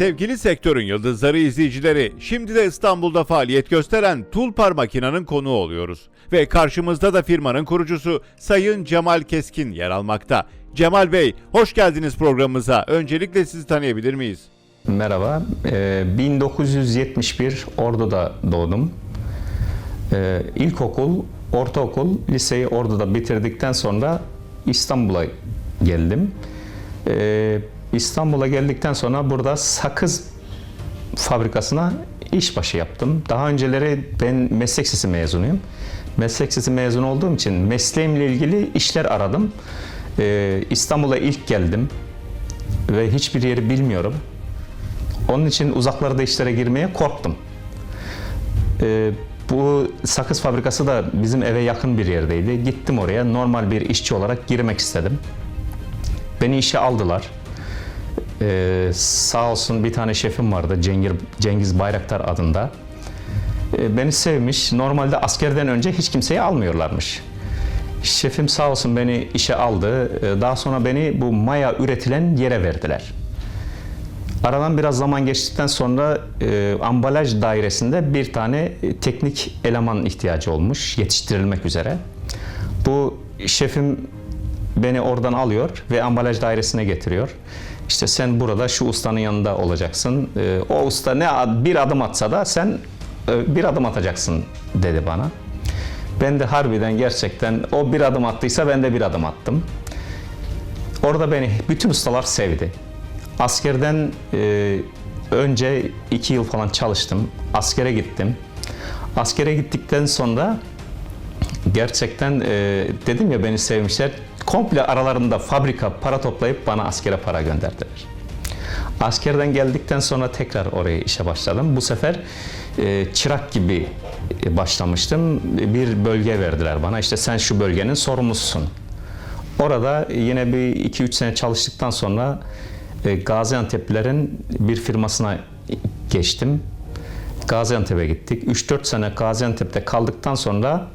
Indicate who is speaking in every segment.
Speaker 1: Sevgili sektörün yıldızları izleyicileri, şimdi de İstanbul'da faaliyet gösteren Tulpar Makina'nın konuğu oluyoruz. Ve karşımızda da firmanın kurucusu Sayın Cemal Keskin yer almakta. Cemal Bey, hoş geldiniz programımıza. Öncelikle sizi tanıyabilir miyiz?
Speaker 2: Merhaba, Ee, 1971 Ordu'da doğdum. Ee, İlkokul, ortaokul, liseyi Ordu'da bitirdikten sonra İstanbul'a geldim. İstanbul'a geldikten sonra burada sakız fabrikasına işbaşı yaptım. Daha önceleri ben meslek lisesi mezunuyum. Meslek lisesi mezun olduğum için mesleğimle ilgili işler aradım. Ee, İstanbul'a ilk geldim ve hiçbir yeri bilmiyorum. Onun için uzaklarda işlere girmeye korktum. Ee, bu sakız fabrikası da bizim eve yakın bir yerdeydi. Gittim oraya normal bir işçi olarak girmek istedim. Beni işe aldılar. Ee, sağ olsun bir tane şefim vardı Cengiz, Cengiz Bayraktar adında. Ee, beni sevmiş. Normalde askerden önce hiç kimseyi almıyorlarmış. Şefim sağ olsun beni işe aldı. Ee, Daha sonra beni bu maya üretilen yere verdiler. Aradan biraz zaman geçtikten sonra e, ambalaj dairesinde bir tane e, teknik eleman ihtiyacı olmuş yetiştirilmek üzere. Bu şefim beni oradan alıyor ve ambalaj dairesine getiriyor. İşte sen burada şu ustanın yanında olacaksın. E, o usta ne bir adım atsa da sen e, bir adım atacaksın dedi bana. Ben de harbiden gerçekten o bir adım attıysa ben de bir adım attım. Orada beni bütün ustalar sevdi. Askerden e, önce iki yıl falan çalıştım. Askere gittim. Askere gittikten sonra gerçekten e, dedim ya beni sevmişler. Komple aralarında fabrika para toplayıp bana askere para gönderdiler. Askerden geldikten sonra tekrar oraya işe başladım. Bu sefer e, çırak gibi e, başlamıştım. Bir bölge verdiler bana. İşte sen şu bölgenin sorumlususun. Orada yine bir 2-3 sene çalıştıktan sonra e, Gaziantep'lerin bir firmasına geçtim. Gaziantep'e gittik. 3-4 sene Gaziantep'te kaldıktan sonra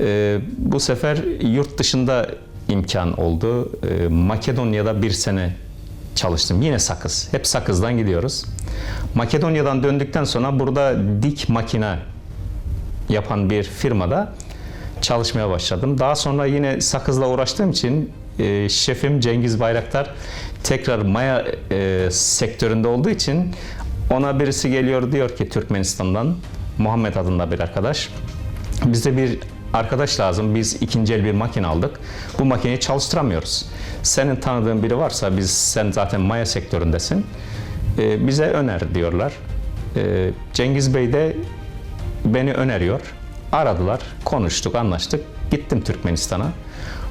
Speaker 2: e, bu sefer yurt dışında imkan oldu. E, Makedonya'da bir sene çalıştım. Yine sakız. Hep sakızdan gidiyoruz. Makedonya'dan döndükten sonra burada dik makine yapan bir firmada çalışmaya başladım. Daha sonra yine sakızla uğraştığım için e, şefim Cengiz Bayraktar tekrar maya e, sektöründe olduğu için ona birisi geliyor diyor ki Türkmenistan'dan Muhammed adında bir arkadaş. Bize bir arkadaş lazım. Biz ikinci el bir makine aldık. Bu makineyi çalıştıramıyoruz. Senin tanıdığın biri varsa biz sen zaten maya sektöründesin. e, bize öner diyorlar. E, Cengiz Bey de beni öneriyor. Aradılar, konuştuk, anlaştık. Gittim Türkmenistan'a.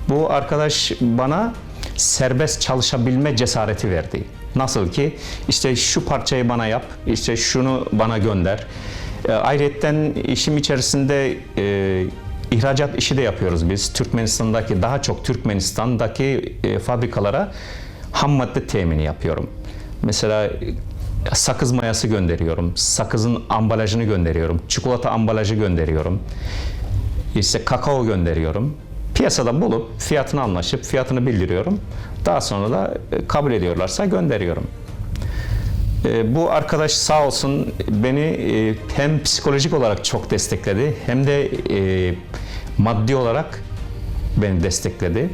Speaker 2: Bu arkadaş bana serbest çalışabilme cesareti verdi. Nasıl ki işte şu parçayı bana yap, işte şunu bana gönder. E, ayrıyetten işim içerisinde e, ihracat işi de yapıyoruz biz. Türkmenistan'daki daha çok Türkmenistan'daki e, fabrikalara ham madde temini yapıyorum. Mesela sakız mayası gönderiyorum. Sakızın ambalajını gönderiyorum. Çikolata ambalajı gönderiyorum. İşte kakao gönderiyorum. Piyasada bulup fiyatını anlaşıp fiyatını bildiriyorum. Daha sonra da e, kabul ediyorlarsa gönderiyorum. E, Bu arkadaş sağ olsun beni e, hem psikolojik olarak çok destekledi hem de e, maddi olarak beni destekledi.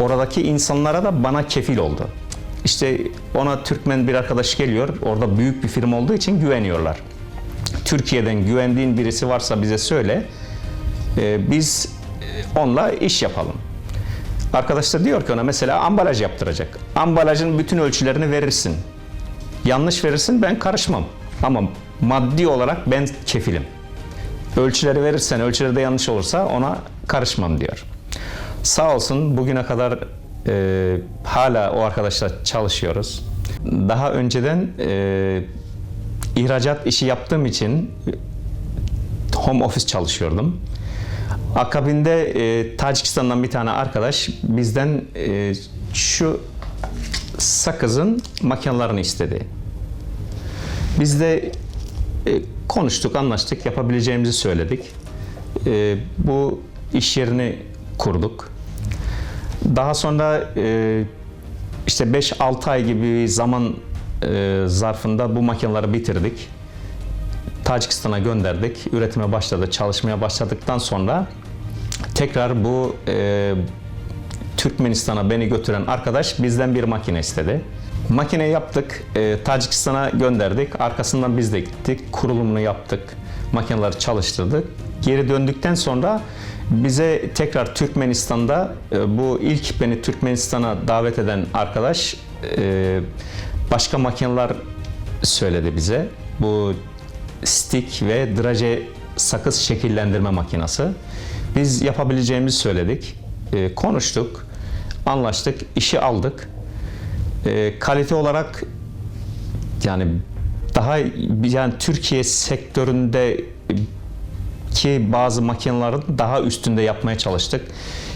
Speaker 2: Oradaki insanlara da bana kefil oldu. İşte ona Türkmen bir arkadaş geliyor. Orada büyük bir firma olduğu için güveniyorlar. Türkiye'den güvendiğin birisi varsa bize söyle. E, Biz e, onunla iş yapalım. Arkadaş da diyor ki ona mesela ambalaj yaptıracak. Ambalajın bütün ölçülerini verirsin. Yanlış verirsin ben karışmam. Ama maddi olarak ben kefilim. Ölçüleri verirsen ölçüleri de yanlış olursa ona karışmam diyor. Sağ olsun bugüne kadar e, hala o arkadaşla çalışıyoruz. Daha önceden e, ihracat işi yaptığım için home office çalışıyordum. Akabinde e, Tacikistan'dan bir tane arkadaş bizden e, şu sakızın makinelerini istedi. Biz de e, konuştuk, anlaştık, yapabileceğimizi söyledik. E, bu iş yerini kurduk. Daha sonra e, işte 5-6 ay gibi zaman e, zarfında bu makineleri bitirdik. Tacikistan'a gönderdik. Üretime başladı, çalışmaya başladıktan sonra tekrar bu e, Türkmenistan'a beni götüren arkadaş bizden bir makine istedi. Makine yaptık, e, Tacikistan'a gönderdik. Arkasından biz de gittik, kurulumunu yaptık, makineleri çalıştırdık. Geri döndükten sonra bize tekrar Türkmenistan'da e, bu ilk beni Türkmenistan'a davet eden arkadaş e, başka makineler söyledi bize. Bu stick ve draje sakız şekillendirme makinesi. Biz yapabileceğimizi söyledik. E, konuştuk, anlaştık, işi aldık. E, kalite olarak yani daha yani Türkiye sektöründe ki bazı makinelerin daha üstünde yapmaya çalıştık.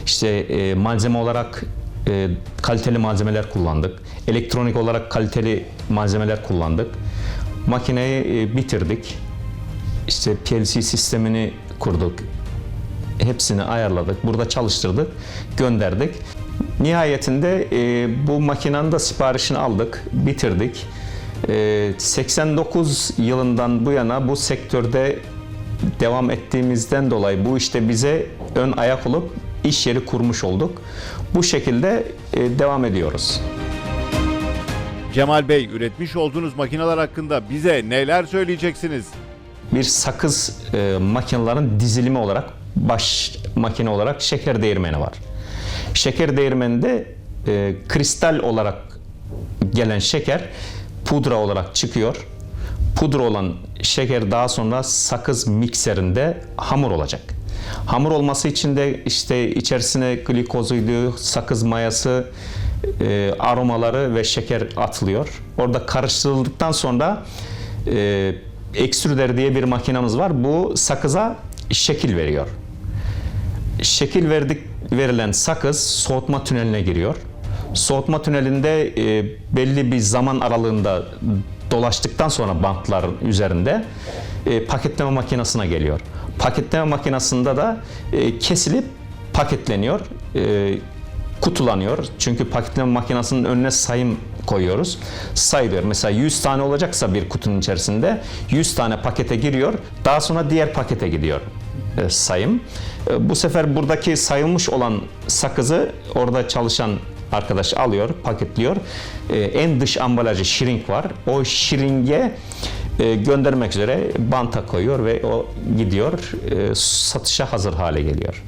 Speaker 2: İşte e, malzeme olarak e, kaliteli malzemeler kullandık. Elektronik olarak kaliteli malzemeler kullandık. Makineyi e, bitirdik. İşte PLC sistemini kurduk. Hepsini ayarladık. Burada çalıştırdık. Gönderdik. Nihayetinde e, bu makinenin de siparişini aldık. Bitirdik. E, 89 yılından bu yana bu sektörde devam ettiğimizden dolayı bu işte bize ön ayak olup iş yeri kurmuş olduk. Bu şekilde e, devam ediyoruz.
Speaker 1: Cemal Bey üretmiş olduğunuz makineler hakkında bize neler söyleyeceksiniz?
Speaker 2: bir sakız e, makinelerin dizilimi olarak baş makine olarak şeker değirmeni var. Şeker değirmeninde e, kristal olarak gelen şeker pudra olarak çıkıyor. Pudra olan şeker daha sonra sakız mikserinde hamur olacak. Hamur olması için de işte içerisine glikozuydu, sakız mayası, e, aromaları ve şeker atılıyor. Orada karıştırıldıktan sonra e, ekstrüder diye bir makinamız var. Bu sakıza şekil veriyor. Şekil verdik verilen sakız soğutma tüneline giriyor. Soğutma tünelinde e, belli bir zaman aralığında dolaştıktan sonra bantların üzerinde e, paketleme makinesine geliyor. Paketleme makinesinde de e, kesilip paketleniyor. E, kutulanıyor. Çünkü paketleme makinesinin önüne sayım koyuyoruz. Sayılıyor. Mesela 100 tane olacaksa bir kutunun içerisinde 100 tane pakete giriyor. Daha sonra diğer pakete gidiyor sayım. E, Bu sefer buradaki sayılmış olan sakızı orada çalışan arkadaş alıyor, paketliyor. E, En dış ambalajı shrink var. O shrink'e e, göndermek üzere banta koyuyor ve o gidiyor. e, Satışa hazır hale geliyor.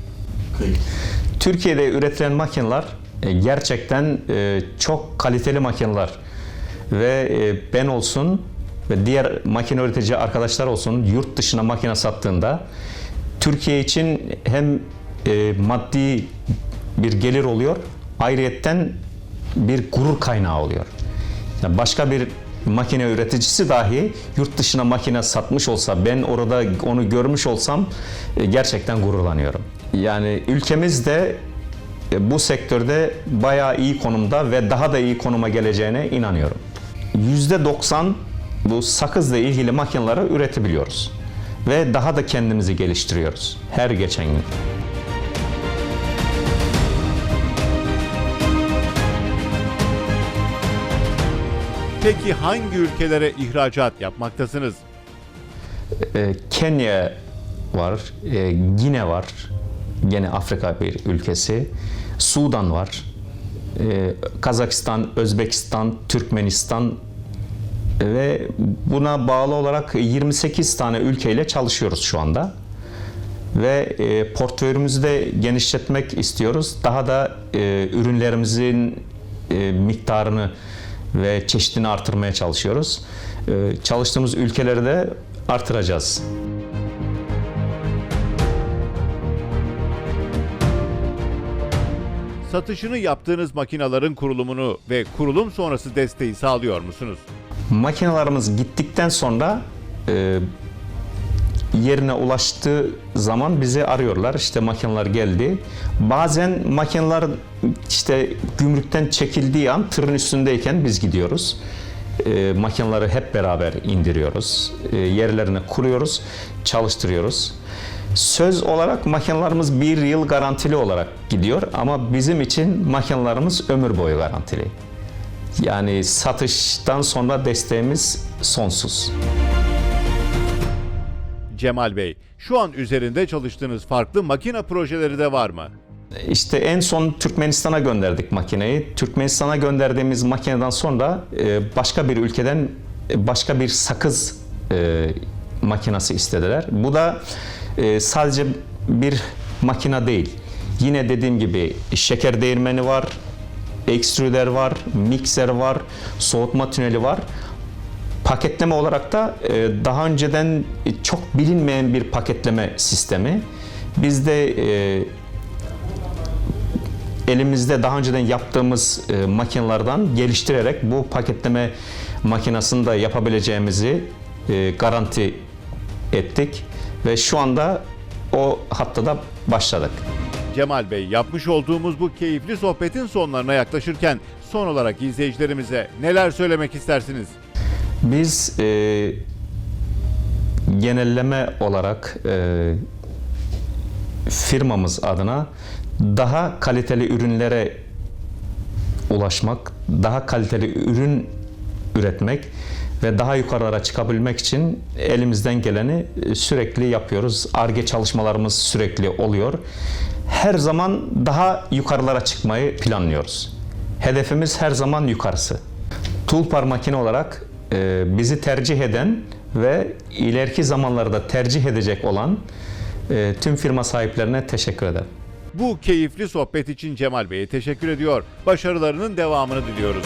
Speaker 2: Türkiye'de üretilen makineler e, gerçekten e, çok kaliteli makineler ve e, ben olsun ve diğer makine üretici arkadaşlar olsun yurt dışına makine sattığında Türkiye için hem e, maddi bir gelir oluyor ayrıyetten bir gurur kaynağı oluyor. Yani başka bir makine üreticisi dahi yurt dışına makine satmış olsa ben orada onu görmüş olsam e, gerçekten gururlanıyorum. Yani ülkemiz de e, bu sektörde bayağı iyi konumda ve daha da iyi konuma geleceğine inanıyorum. %90 bu sakızla ilgili makineleri üretebiliyoruz. Ve daha da kendimizi geliştiriyoruz her geçen gün.
Speaker 1: Peki hangi ülkelere ihracat yapmaktasınız?
Speaker 2: E, Kenya var, e, Gine var, gene Afrika bir ülkesi, Sudan var, e, Kazakistan, Özbekistan, Türkmenistan ve buna bağlı olarak 28 tane ülkeyle çalışıyoruz şu anda. Ve e, portföyümüzü de genişletmek istiyoruz. Daha da e, ürünlerimizin e, miktarını ve çeşidini artırmaya çalışıyoruz. E, çalıştığımız ülkeleri de artıracağız.
Speaker 1: Satışını yaptığınız makinaların kurulumunu ve kurulum sonrası desteği sağlıyor musunuz?
Speaker 2: Makinelerimiz gittikten sonra e, yerine ulaştığı zaman bizi arıyorlar. İşte makineler geldi. Bazen makineler işte gümrükten çekildiği an tırın üstündeyken biz gidiyoruz. E, makineleri hep beraber indiriyoruz. E, yerlerine kuruyoruz, çalıştırıyoruz. Söz olarak makinelerimiz bir yıl garantili olarak gidiyor ama bizim için makinelerimiz ömür boyu garantili. Yani satıştan sonra desteğimiz sonsuz.
Speaker 1: Cemal Bey, şu an üzerinde çalıştığınız farklı makine projeleri de var mı?
Speaker 2: İşte en son Türkmenistan'a gönderdik makineyi. Türkmenistan'a gönderdiğimiz makineden sonra e, başka bir ülkeden e, başka bir sakız e, makinası istediler. Bu da sadece bir makina değil. Yine dediğim gibi şeker değirmeni var, ekstrüder var, mikser var, soğutma tüneli var. Paketleme olarak da e, daha önceden çok bilinmeyen bir paketleme sistemi. Bizde e, elimizde daha önceden yaptığımız e, makinelerden geliştirerek bu paketleme makinesini de yapabileceğimizi e, garanti ettik ve şu anda o hatta da başladık.
Speaker 1: Cemal Bey, yapmış olduğumuz bu keyifli sohbetin sonlarına yaklaşırken son olarak izleyicilerimize neler söylemek istersiniz?
Speaker 2: Biz e, genelleme olarak e, firmamız adına daha kaliteli ürünlere ulaşmak, daha kaliteli ürün üretmek ve daha yukarılara çıkabilmek için elimizden geleni e, sürekli yapıyoruz. ARGE çalışmalarımız sürekli oluyor. Her zaman daha yukarılara çıkmayı planlıyoruz. Hedefimiz her zaman yukarısı. Tulpar makine olarak e, bizi tercih eden ve ileriki zamanlarda tercih edecek olan e, tüm firma sahiplerine teşekkür ederim.
Speaker 1: Bu keyifli sohbet için Cemal Bey'e teşekkür ediyor. Başarılarının devamını diliyoruz.